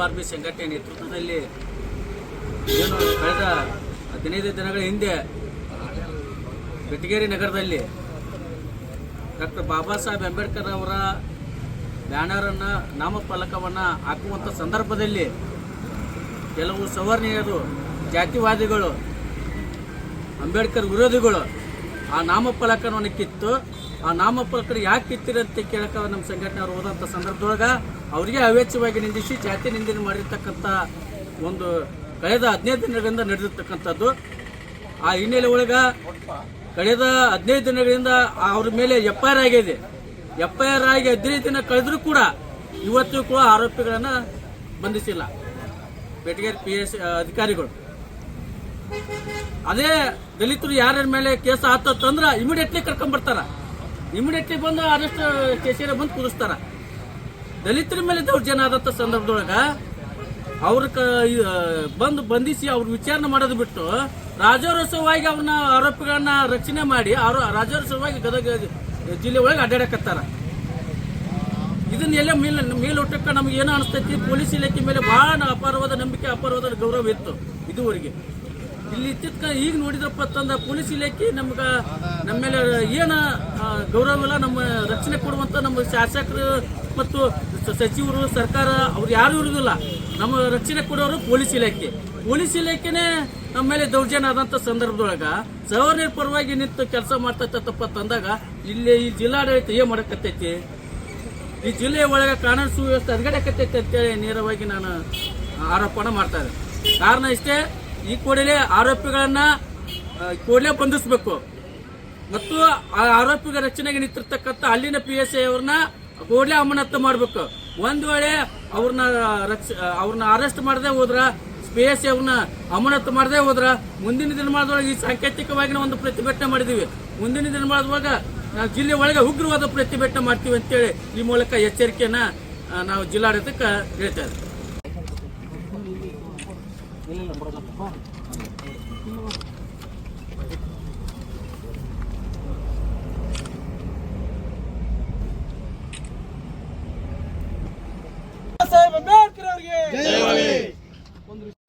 ಮಾರ್ಬಿ ಸಂಘಟನೆ ನೇತೃತ್ವದಲ್ಲಿ ಏನು ಕಳೆದ ಹದಿನೈದು ದಿನಗಳ ಹಿಂದೆ, ಬೆಟಗೇರಿ ನಗರದಲ್ಲಿ ಡಾಕ್ಟರ್ ಬಾಬಾ ಸಾಹೇಬ್ ಅಂಬೇಡ್ಕರ್ ಅವರ ಬ್ಯಾನರನ್ನು ನಾಮಫಲಕವನ್ನು ಹಾಕುವಂಥ ಸಂದರ್ಭದಲ್ಲಿ ಕೆಲವು ಸವರ್ಣೀಯರು ಜಾತಿವಾದಿಗಳು, ಅಂಬೇಡ್ಕರ್ ವಿರೋಧಿಗಳು ಆ ನಾಮಫಲಕವನ್ನು ಕಿತ್ತು ಆ ನಾಮಫಲಕ ಯಾಕೆ ಕಿತ್ತಿರ ಅಂತ ಕೇಳಕ್ಕೆ ನಮ್ಮ ಸಂಘಟನೆಯವರು ಹೋದಂಥ ಸಂದರ್ಭದೊಳಗೆ ಅವರಿಗೆ ಅವೇಚ್ಛವಾಗಿ ನಿಂದಿಸಿ ಜಾತಿ ನಿಂದನೆ ಮಾಡಿರ್ತಕ್ಕಂಥ ಒಂದು ಕಳೆದ ಹದಿನೈದು ದಿನಗಳಿಂದ ನಡೆದಿರ್ತಕ್ಕಂಥದ್ದು. ಆ ಹಿನ್ನೆಲೆ ಒಳಗೆ ಕಳೆದ ಹದಿನೈದು ದಿನಗಳಿಂದ ಅವ್ರ ಮೇಲೆ ಎಫ್ ಐ ಆರ್ ಆಗಿದೆ. ಎಫ್ ಐ ಆರ್ ಆಗಿ ಹದಿನೈದು ದಿನ ಕಳೆದರೂ ಕೂಡ ಇವತ್ತು ಕೂಡ ಆರೋಪಿಗಳನ್ನು ಬಂಧಿಸಿಲ್ಲ. ಬೆಟಗೇರಿ ಪಿ ಎಸ್, ಅಧಿಕಾರಿಗಳು. ಅದೇ ದಲಿತರು ಯಾರ್ಯಾರ ಮೇಲೆ ಕೇಸ್ ಆತಂದ್ರ ಇಮಿಡಿಯೇಟ್ಲಿ ಕರ್ಕೊಂಡ್ಬರ್ತಾರ ಇಮಿಡಿಯೇಟ್ಲಿ ಬಂದು ಅರೆಸ್ಟ್ ಕೇಸಿರ ಬಂದು ಕೂರಿಸ್ತಾರ ದಲಿತರ ಮೇಲೆ ದೌರ್ಜನ್ಯ ಆದಂಥ ಸಂದರ್ಭದೊಳಗ ಅವ್ರ ಬಂದು ಬಂಧಿಸಿ ಅವ್ರ ವಿಚಾರಣೆ ಮಾಡೋದು ಬಿಟ್ಟು ರಾಜೋತ್ಸವವಾಗಿ ಅವ್ರನ್ನ ಆರೋಪಿಗಳನ್ನ ರಕ್ಷಣೆ ಮಾಡಿ ಅವರು ರಾಜೋತ್ಸವವಾಗಿ ಗದಗ ಜಿಲ್ಲೆ ಒಳಗೆ ಅಡ್ಡಾಡಕತ್ತಾರ. ಇದನ್ನ ಎಲ್ಲ ಮೇಲ್ ಮೇಲೋಟಕ್ಕೆ ನಮ್ಗೆ ಏನೋ ಅನಿಸ್ತೈತಿ? ಪೊಲೀಸ್ ಇಲಾಖೆ ಮೇಲೆ ಬಹಳ ಅಪಾರವಾದ ನಂಬಿಕೆ, ಅಪಾರವಾದ ಗೌರವ ಇತ್ತು ಇದುವರೆಗೆ. ಇಲ್ಲಿ ಇತ್ತಿತ್ಕ ಈಗ ನೋಡಿದ್ರಪ್ಪ ಅಂತಂದ ಪೊಲೀಸ್ ಇಲಾಖೆ ನಮ್ಗೆ ನಮ್ಮ ಮೇಲೆ ಏನ ಗೌರವ ಇಲ್ಲ, ನಮ್ಮ ರಕ್ಷಣೆ ಕೊಡುವಂತ ನಮ್ಮ ಶಾಸಕರು ಮತ್ತು ಸಚಿವರು, ಸರ್ಕಾರ, ಅವ್ರು ಯಾರು ಇರುವುದಿಲ್ಲ ನಮ್ಮ ರಕ್ಷಣೆ ಕೊಡೋರು ಪೊಲೀಸ್ ಇಲಾಖೆ. ಪೊಲೀಸ್ ಇಲಾಖೆನೇ ನಮ್ಮ ಮೇಲೆ ದೌರ್ಜನ್ಯ ಆದಂತ ಸಂದರ್ಭದೊಳಗ ಸವರ್ಣರ ಪರವಾಗಿ ನಿಂತು ಕೆಲಸ ಮಾಡ್ತೈತಪ್ಪ ತಂದಾಗ ಇಲ್ಲಿ ಈ ಜಿಲ್ಲಾಡಳಿತ ಏನ್ ಮಾಡಕತ್ತೈತಿ? ಈ ಜಿಲ್ಲೆಯ ಒಳಗೆ ಕಾನೂನು ಸುವ್ಯವಸ್ಥೆ ಹದಗಡಕತ್ತೈತೆ ಅಂತೇಳಿ ನೇರವಾಗಿ ನಾನು ಆರೋಪಣ ಮಾಡ್ತಾ ಇದ್ದೆ ಕಾರಣ ಇಷ್ಟೇ ಈ ಕೂಡಲೇ ಆರೋಪಿಗಳನ್ನ ಕೂಡಲೇ ಬಂಧಿಸಬೇಕು. ಮತ್ತು ಆ ಆರೋಪಿಗಳ ರಕ್ಷಣೆಗೆ ನಿಂತಿರ್ತಕ್ಕಂಥ ಅಲ್ಲಿನ ಪಿ ಎಸ್ ಐ ಅವ್ರನ್ನ ಕೂಡಲೇ ಅಮಾನತ್ತು ಮಾಡಬೇಕು. ಒಂದು ವೇಳೆ ಅವ್ರನ್ನ ರಕ್ಷ ಅವ್ರನ್ನ ಅರೆಸ್ಟ್ ಮಾಡದೆ ಹೋದ್ರ ಪಿ ಎಸ್ ಐ ಅವ್ರನ್ನ ಅಮಾನತ್ತು ಮಾಡದೆ ಹೋದ್ರ, ಮುಂದಿನ ದಿನಮಾನದೊಳಗೆ ಈ ಸಾಂಕೇತಿಕವಾಗಿ ಒಂದು ಪ್ರತಿಭಟನೆ ಮಾಡಿದೀವಿ. ಮುಂದಿನ ದಿನಮಾನದೊಳಗ ನಾವು ಜಿಲ್ಲೆ ಒಳಗೆ ಉಗ್ರವಾದ ಪ್ರತಿಭಟನೆ ಮಾಡ್ತೀವಿ ಅಂತೇಳಿ ಈ ಮೂಲಕ ಎಚ್ಚರಿಕೆಯನ್ನ ನಾವು ಜಿಲ್ಲಾಡಳಿತಕ್ಕೆ ಹೇಳ್ತಾ ಇದ್ದೀವಿ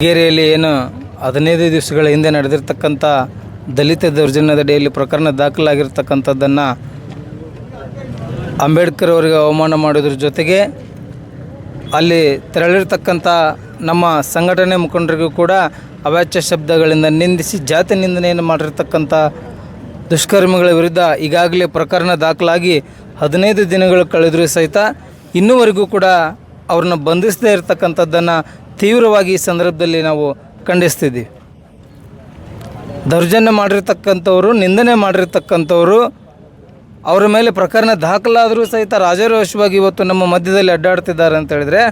ಬೆಳಗೇರಿಯಲ್ಲಿ ಏನು ಹದಿನೈದು ದಿವಸಗಳ ಹಿಂದೆ ನಡೆದಿರ್ತಕ್ಕಂಥ ದಲಿತ ದೌರ್ಜನ್ಯದಡಿಯಲ್ಲಿ ಪ್ರಕರಣ ದಾಖಲಾಗಿರ್ತಕ್ಕಂಥದ್ದನ್ನು ಅಂಬೇಡ್ಕರ್ ಅವರಿಗೆ ಅವಮಾನ ಮಾಡೋದ್ರ ಜೊತೆಗೆ ಅಲ್ಲಿ ತೆರಳಿರ್ತಕ್ಕಂಥ ನಮ್ಮ ಸಂಘಟನೆ ಮುಖಂಡರಿಗೂ ಕೂಡ ಅವಾಚ್ಯ ಶಬ್ದಗಳಿಂದ ನಿಂದಿಸಿ ಜಾತಿ ನಿಂದನೆಯನ್ನು ಮಾಡಿರ್ತಕ್ಕಂಥ ದುಷ್ಕರ್ಮಿಗಳ ವಿರುದ್ಧ ಈಗಾಗಲೇ ಪ್ರಕರಣ ದಾಖಲಾಗಿ ಹದಿನೈದು ದಿನಗಳು ಕಳೆದರೂ ಸಹಿತ ಇನ್ನೂವರೆಗೂ ಕೂಡ ಅವ್ರನ್ನ ಬಂಧಿಸದೇ ಇರತಕ್ಕಂಥದ್ದನ್ನು ತೀವ್ರವಾಗಿ ಈ ಸಂದರ್ಭದಲ್ಲಿ ನಾವು ಖಂಡಿಸ್ತಿದ್ದೀವಿ. ದೌರ್ಜನ್ಯ ಮಾಡಿರ್ತಕ್ಕಂಥವ್ರು, ನಿಂದನೆ ಮಾಡಿರ್ತಕ್ಕಂಥವ್ರು, ಅವರ ಮೇಲೆ ಪ್ರಕರಣ ದಾಖಲಾದರೂ ಸಹಿತ ರಾಜಾರೋಷವಾಗಿ ಇವತ್ತು ನಮ್ಮ ಮಧ್ಯದಲ್ಲಿ ಅಡ್ಡಾಡ್ತಿದ್ದಾರೆ ಅಂತ ಹೇಳಿದ್ರೆ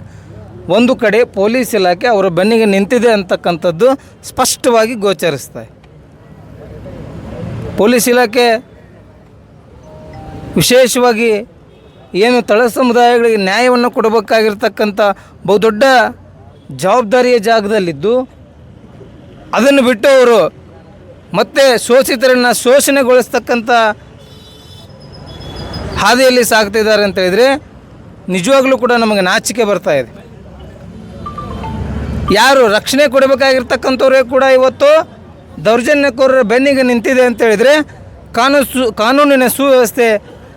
ಒಂದು ಕಡೆ ಪೊಲೀಸ್ ಇಲಾಖೆ ಅವರ ಬೆನ್ನಿಗೆ ನಿಂತಿದೆ ಅಂತಕ್ಕಂಥದ್ದು ಸ್ಪಷ್ಟವಾಗಿ ಗೋಚರಿಸ್ತಾ ಪೊಲೀಸ್ ಇಲಾಖೆ ವಿಶೇಷವಾಗಿ ಏನು ತಳ ಸಮುದಾಯಗಳಿಗೆ ನ್ಯಾಯವನ್ನು ಕೊಡಬೇಕಾಗಿರ್ತಕ್ಕಂಥ ಬಹುದೊಡ್ಡ ಜವಾಬ್ದಾರಿಯ ಜಾಗದಲ್ಲಿದ್ದು ಅದನ್ನು ಬಿಟ್ಟು ಅವರು ಮತ್ತೆ ಶೋಷಿತರನ್ನು ಶೋಷಣೆಗೊಳಿಸ್ತಕ್ಕಂಥ ಹಾದಿಯಲ್ಲಿ ಸಾಗ್ತಿದ್ದಾರೆ ಅಂತ ಹೇಳಿದರೆ ನಿಜವಾಗ್ಲೂ ಕೂಡ ನಮಗೆ ನಾಚಿಕೆ ಬರ್ತಾ ಇದೆ. ಯಾರು ರಕ್ಷಣೆ ಕೊಡಬೇಕಾಗಿರ್ತಕ್ಕಂಥವ್ರೇ ಕೂಡ ಇವತ್ತು ದೌರ್ಜನ್ಯಕೋರರ ಬೆನ್ನಿಗೆ ನಿಂತಿದೆ ಅಂತ ಹೇಳಿದರೆ ಕಾನೂನು ಕಾನೂನಿನ ಸುವ್ಯವಸ್ಥೆ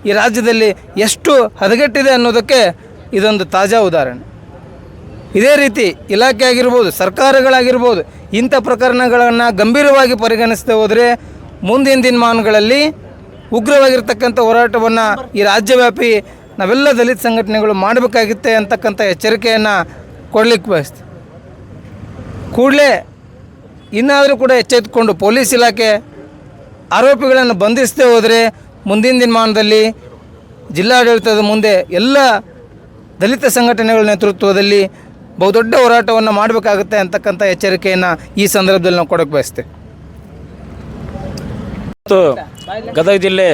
ಈ ರಾಜ್ಯದಲ್ಲಿ ಎಷ್ಟು ಹದಗೆಟ್ಟಿದೆ ಅನ್ನೋದಕ್ಕೆ ಇದೊಂದು ತಾಜಾ ಉದಾಹರಣೆ. ಇದೇ ರೀತಿ ಇಲಾಖೆ ಆಗಿರ್ಬೋದು, ಸರ್ಕಾರಗಳಾಗಿರ್ಬೋದು, ಇಂಥ ಪ್ರಕರಣಗಳನ್ನು ಗಂಭೀರವಾಗಿ ಪರಿಗಣಿಸದೆ ಹೋದರೆ ಮುಂದಿನ ದಿನಮಾನಗಳಲ್ಲಿ ಉಗ್ರವಾಗಿರ್ತಕ್ಕಂಥ ಹೋರಾಟವನ್ನು ಈ ರಾಜ್ಯವ್ಯಾಪಿ ನಾವೆಲ್ಲ ದಲಿತ ಸಂಘಟನೆಗಳು ಮಾಡಬೇಕಾಗಿತ್ತೆ ಅಂತಕ್ಕಂಥ ಎಚ್ಚರಿಕೆಯನ್ನು ಕೊಡಲಿಕ್ಕೆ ಬಯಸ್ತೀವಿ. ಕೂಡಲೇ ಇನ್ನಾದರೂ ಕೂಡ ಎಚ್ಚೆತ್ತುಕೊಂಡು ಪೊಲೀಸ್ ಇಲಾಖೆ ಆರೋಪಿಗಳನ್ನು ಬಂಧಿಸದೆ ಹೋದರೆ ಮುಂದಿನ ದಿನಮಾನದಲ್ಲಿ ಜಿಲ್ಲಾಡಳಿತದ ಮುಂದೆ ಎಲ್ಲ ದಲಿತ ಸಂಘಟನೆಗಳ ನೇತೃತ್ವದಲ್ಲಿ ಬಹುದೊಡ್ಡ ಹೋರಾಟವನ್ನು ಮಾಡಬೇಕಾಗುತ್ತೆ ಅಂತಕ್ಕಂಥ ಎಚ್ಚರಿಕೆಯನ್ನು ಈ ಸಂದರ್ಭದಲ್ಲಿ ನಾವು ಕೊಡೋಕ್ಕೆ ಬಯಸ್ತೇವೆ. ಮತ್ತು ಗದಗ ಜಿಲ್ಲೆ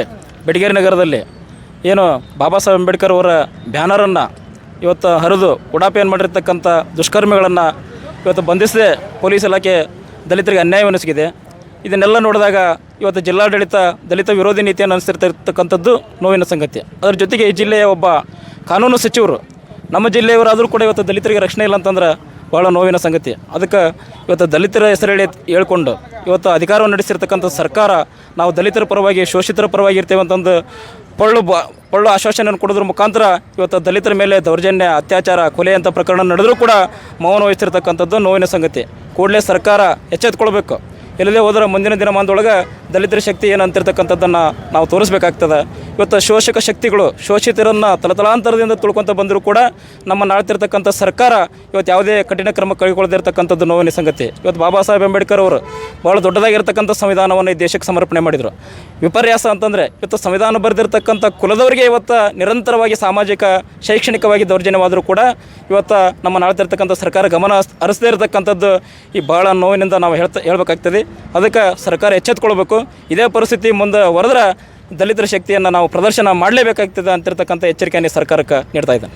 ಬೆಡಗೇರಿ ನಗರದಲ್ಲಿ ಏನು ಬಾಬಾ ಸಾಹೇಬ್ ಅಂಬೇಡ್ಕರ್ ಅವರ ಬ್ಯಾನರನ್ನು ಇವತ್ತು ಹರಿದು ಉಡಾಪೆಯನ್ನು ಮಾಡಿರ್ತಕ್ಕಂಥ ದುಷ್ಕರ್ಮಿಗಳನ್ನು ಇವತ್ತು ಬಂಧಿಸದೆ ಪೊಲೀಸ್ ಇಲಾಖೆ ದಲಿತರಿಗೆ ಅನ್ಯಾಯವೆನಿಸಿದೆ ಇದನ್ನೆಲ್ಲ ನೋಡಿದಾಗ ಇವತ್ತು ಜಿಲ್ಲಾಡಳಿತ ದಲಿತ ವಿರೋಧಿ ನೀತಿಯನ್ನು ಅನುಸರಿಸ್ತಿರ್ತಕ್ಕಂಥದ್ದು ನೋವಿನ ಸಂಗತಿ. ಅದರ ಜೊತೆಗೆ ಈ ಜಿಲ್ಲೆಯ ಒಬ್ಬ ಕಾನೂನು ಸಚಿವರು, ನಮ್ಮ ಜಿಲ್ಲೆಯವರಾದರೂ ಕೂಡ ಇವತ್ತು ದಲಿತರಿಗೆ ರಕ್ಷಣೆ ಇಲ್ಲ ಅಂತಂದ್ರೆ ಭಾಳ ನೋವಿನ ಸಂಗತಿ. ಅದಕ್ಕೆ ಇವತ್ತು ದಲಿತರ ಹೆಸರು ಹೇಳಿ ಹೇಳ್ಕೊಂಡು, ಇವತ್ತು ಅಧಿಕಾರವನ್ನು ನಡೆಸಿರ್ತಕ್ಕಂಥ ಸರ್ಕಾರ ನಾವು ದಲಿತರ ಪರವಾಗಿ, ಶೋಷಿತರ ಪರವಾಗಿ ಇರ್ತೇವೆ ಅಂತಂದು ಪೊಳ್ಳು ಬ, ಪಳ್ಳು ಆಶ್ವಾಸನೆಯನ್ನು ಕೊಡೋದ್ರ ಮುಖಾಂತರ ಇವತ್ತು ದಲಿತರ ಮೇಲೆ ದೌರ್ಜನ್ಯ, ಅತ್ಯಾಚಾರ, ಕೊಲೆ ಅಂತ ಪ್ರಕರಣ ನಡೆದರೂ ಕೂಡ ಮೌನ ವಹಿಸಿರ್ತಕ್ಕಂಥದ್ದು ನೋವಿನ ಸಂಗತಿ. ಕೂಡಲೇ ಸರ್ಕಾರ ಎಚ್ಚೆತ್ಕೊಳ್ಬೇಕು. ಎಲ್ಲದೇ ಹೋದ್ರೆ ಮುಂದಿನ ದಿನಮಾನದೊಳಗೆ ದಲಿತರ ಶಕ್ತಿ ಏನು ನಾವು ತೋರಿಸ್ಬೇಕಾಗ್ತದೆ. ಇವತ್ತು ಶೋಷಕ ಶಕ್ತಿಗಳು, ಶೋಷಿತರನ್ನು ತಲತಲಾಂತರದಿಂದ ತುಳ್ಕೊತ ಬಂದರೂ ಕೂಡ ನಮ್ಮ ನಾಳ್ತಿರ್ತಕ್ಕಂಥ ಸರ್ಕಾರ ಇವತ್ತು ಯಾವುದೇ ಕಠಿಣ ಕ್ರಮ ಕೈಗೊಳ್ಳದಿರ್ತಕ್ಕಂಥದ್ದು ನೋವಿನ ಸಂಗತಿ. ಇವತ್ತು ಬಾಬಾ ಸಾಹೇಬ್ ಅಂಬೇಡ್ಕರ್ ಅವರು ಭಾಳ ದೊಡ್ಡದಾಗಿರ್ತಕ್ಕಂಥ ಸಂವಿಧಾನವನ್ನು ಈ ದೇಶಕ್ಕೆ ಸಮರ್ಪಣೆ ಮಾಡಿದರು. ವಿಪರ್ಯಾಸ ಅಂತಂದರೆ ಇವತ್ತು ಸಂವಿಧಾನ ಬರೆದಿರ್ತಕ್ಕಂಥ ಕುಲದವರಿಗೆ ಇವತ್ತು ನಿರಂತರವಾಗಿ ಸಾಮಾಜಿಕ, ಶೈಕ್ಷಣಿಕವಾಗಿ ದೌರ್ಜನ್ಯವಾದರೂ ಕೂಡ ಇವತ್ತು ನಮ್ಮ ನಾಳ್ತಿರ್ತಕ್ಕಂಥ ಸರ್ಕಾರ ಗಮನ ಹರಿಸ್- ಹರಿಸದೇ ಇರತಕ್ಕಂಥದ್ದು ಈ ಭಾಳ ನೋವಿನಿಂದ ನಾವು ಹೇಳ್ತಾ, ಹೇಳ್ಬೇಕಾಗ್ತದೆ. ಅದಕ್ಕೆ ಸರ್ಕಾರ ಎಚ್ಚೆತ್ಕೊಳ್ಬೇಕು. ಇದೇ ಪರಿಸ್ಥಿತಿ ಮುಂದೆ ಹೊರದ್ರೆ ದಲಿತರ ಶಕ್ತಿಯನ್ನು ನಾವು ಪ್ರದರ್ಶನ ಮಾಡಲೇಬೇಕಾಗ್ತದೆ ಅಂತಿರ್ತಕ್ಕಂಥ ಎಚ್ಚರಿಕೆಯನ್ನು ಸರ್ಕಾರಕ್ಕೆ ನೀಡ್ತಾ ಇದ್ದೇನೆ.